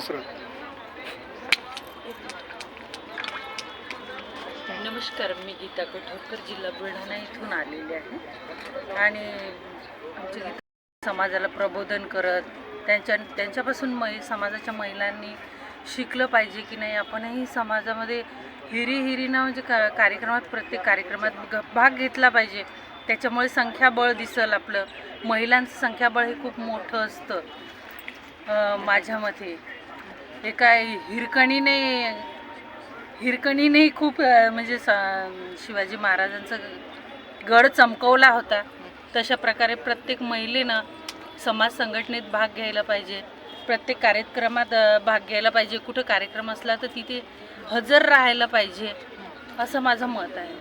शकतोय नमस्कार मी गीता कोठोकर जिल्हा बुलढाणा इथून आलेली आहे. आणि आमच्या गीता समाजाला प्रबोधन करत त्यांच्या त्यांच्यापासून मै समाजाच्या महिलांनी शिकलं पाहिजे की नाही आपणही समाजामध्ये हिरी हिरीनं म्हणजे का कार्यक्रमात प्रत्येक कार्यक्रमात ग- भाग घेतला पाहिजे. त्याच्यामुळे संख्याबळ दिसल आपलं. महिलांचं संख्याबळ हे खूप मोठं असतं. माझ्या मते. एका हिरकणीने हिरकणीनेही खूप म्हणजे स- शिवाजी महाराजांचा गड चमकवला होता. तशा प्रकारे प्रत्येक महिलेनं समाज संघटनेत भाग घ्यायला पाहिजे. प्रत्येक कार्यक्रमात भाग घ्यायला पाहिजे. कुठं कार्यक्रम असला तर तिथे हजर राहायला पाहिजे असं माझं मत आहे.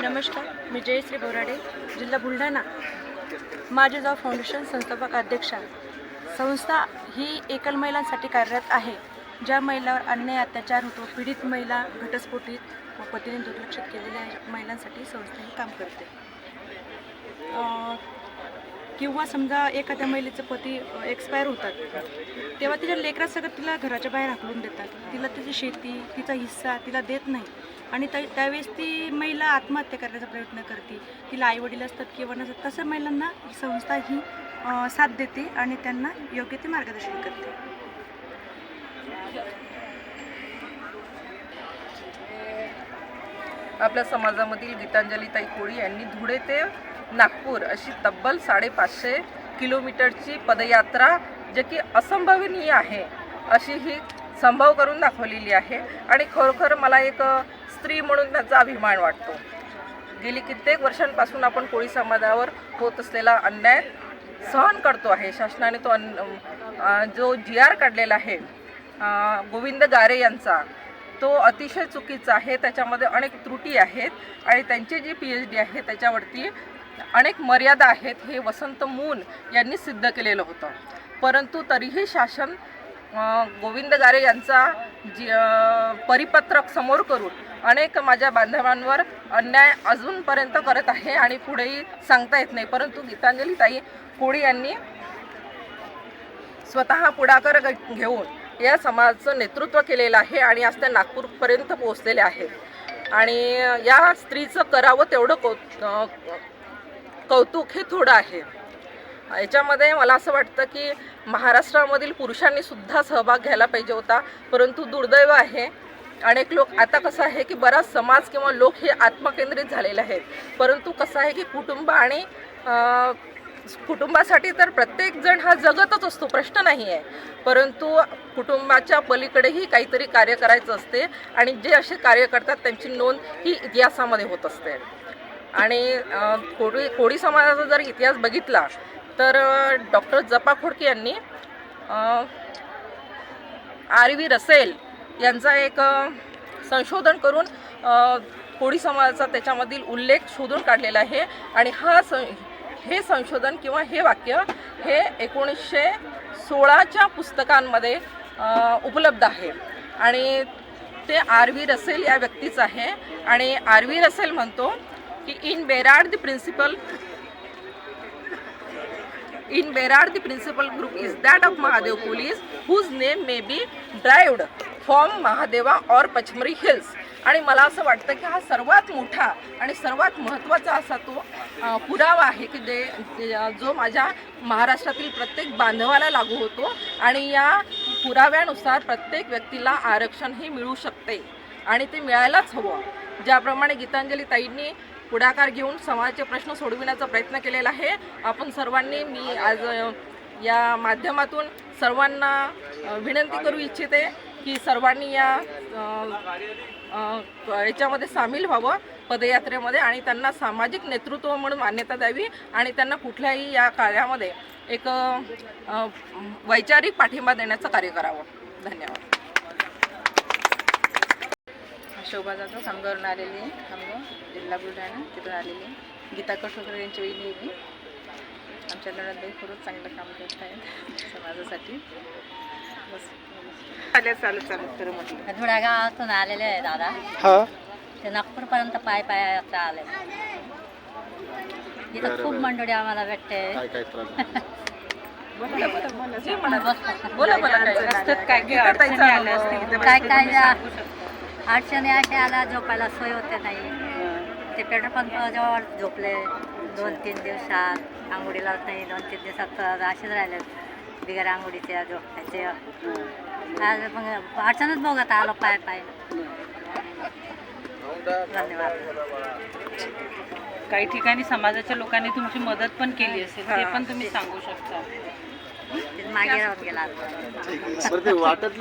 नमस्कार मी जयश्री बोराडे जिल्हा बुलढाणा. माझे जाव फाउंडेशन संस्थापक अध्यक्षा संस्था ही एकल महिलांसाठी कार्यरत आहे. ज्या महिलावर अन्याय अत्याचार होतो पीडित महिला घटस्फोटीत व पतीने दुर्लक्षित केलेल्या महिलांसाठी संस्था ही काम करते. किंवा समजा एखाद्या महिलेचे पती एक्सपायर होतात तेव्हा तिच्या लेकरात सगळं तिला घराच्या बाहेर हाकलून देतात. तिला तिची शेती तिचा हिस्सा तिला देत नाही. आणि त्या त्यावेळेस ती महिला आत्महत्या करण्याचा प्रयत्न करते. तिला आईवडील असतात किंवा नसतात तसं महिलांना ही संस्था ही साथ देते आणि त्यांना योग्य ते मार्गदर्शन करते. आपल्या समाजामधील गीतांजलीताई कोळी यांनी धुळे ते नागपूर अशी तब्बल साडेपाचशे किलोमीटरची पदयात्रा जे की असंभवनीय आहे अशी ही संभव करून दाखवलेली आहे. आणि खरोखर मला एक स्त्री म्हणून त्यांचा अभिमान वाटतो. गेली कित्येक वर्षांपासून आपण कोळी समाजावर होत असलेला अन्याय सहन करतो आहे. शासनाने तो अन जो जी आर काढलेला आहे गोविंद गारे यांचा तो अतिशय चुकीचा आहे. त्याच्यामध्ये अनेक त्रुटी आहेत आणि त्यांची जी पी एच डी आहे त्याच्यावरती अनेक मर्यादा आहेत हे वसंत मून यांनी सिद्ध केलेलं होतं. परंतु तरीही शासन गोविंद गारे यांचा जी परिपत्रक समोर करून अनेक माझ्या बांधवांवर अन्याय अजूनपर्यंत करत आहे आणि पुढेही सांगता येत नाही. परंतु गीतांजली ताई कोळी यांनी स्वतः पुढाकार घेऊन या समाजाचं नेतृत्व केलेलं आहे आणि आज त्या नागपूरपर्यंत पोहोचलेले आहेत. आणि या स्त्रीचं करावं तेवढं को कौतुक हे थोडं आहे. याच्यामध्ये मला असं वाटतं की महाराष्ट्रामधील पुरुषांनी सुद्धा सहभाग घ्यायला पाहिजे होता परंतु दुर्दैव आहे. अनेक लोक आता कसं आहे की बराच समाज किंवा लोक हे आत्मकेंद्रित झालेले आहेत. परंतु कसं आहे की कुटुंब आणि कुटुंबासाठी तर प्रत्येक जण हा जगतच असतो प्रश्न नाही आहे. परंतु कुटुंबाच्या पलीकडेही काहीतरी कार्य करायचं असते आणि जे असे कार्य करतात त्यांची नोंद ही इतिहासामध्ये होत असते. आणि कोळी कोळी समाजाचा जर इतिहास बघितला तर डॉक्टर जपा खोडके यांनी आर व्ही रसेल यांचा एक संशोधन करून कोळी समाजाचा त्याच्यामधील उल्लेख शोधून काढलेला आहे. आणि हा सं हे संशोधन किंवा हे वाक्य हे एकोणीसशे सोळाच्या पुस्तकांमध्ये उपलब्ध आहे. आणि ते आर व्ही रसेल या व्यक्तीचं आहे. आणि आर व्ही रसेल म्हणतो की in Berard the principal In Berard, the principal group is that of Mahadev police whose name may be derived from Mahadeva or Pachmari hills. आणि मला असं वाटतं की हा सर्वात मोठा आणि सर्वात महत्त्वाचा असा तो पुरावा आहे की जे जे- जो माझ्या महाराष्ट्रातील प्रत्येक बांधवाला लागू होतो आणि या पुराव्यानुसार प्रत्येक व्यक्तीला आरक्षण हे मिळू शकते आणि ते मिळायलाच हवं ज्याप्रमाणे गीतांजली ताईंनी पुढाकार घेऊन समाजाचे प्रश्न सोडविण्याचा प्रयत्न केलेला आहे. आपण सर्वांनी मी आज या माध्यमातून सर्वांना विनंती करू इच्छिते की सर्वांनी या याच्यामध्ये सामील व्हावं पदयात्रेमध्ये आणि त्यांना सामाजिक नेतृत्व म्हणून मान्यता द्यावी आणि त्यांना कुठल्याही या कार्यामध्ये एक वैचारिक पाठिंबा देण्याचं कार्य करावं. धन्यवाद. शोभा जाधव खामगावरून आलेली आहे. खामगाव जिल्हा बुलढाणा तिथून आलेली आहे. गीता कठोकर यांची वहिनी आहे मी आमच्या नणंदबाई खरंच चांगलं काम करत आहेत समाजासाठी. बस. चालेल चालू चालू करू म्हटलं. धुळ्या गावातून आलेले आहे दादा. हा. ते नागपूरपर्यंत पाय पायाचा आले. इथं खूप मंडळी आम्हाला भेटते. काय काय त्रास बोला बोला बोला. जे म्हणा बोला बोला काय? रस्त्यात आल्या तर काय अडचणी अशा आल्या झोपायला सोय होते नाही. ते पेट्रोल पंपाजवळ झोपले दोन तीन दिवसात. आंघोळीला नाही दोन तीन दिवसात तर असेच राहिले. बिगर आंघोळीचे झोपायचे आज मग अडचणच बघत आलो पाय पाय. धन्यवाद. काही ठिकाणी समाजाच्या लोकांनी तुमची मदत पण केली असेल ते. पण तुम्ही सांगू शकता. मागे राहून गेला वाटत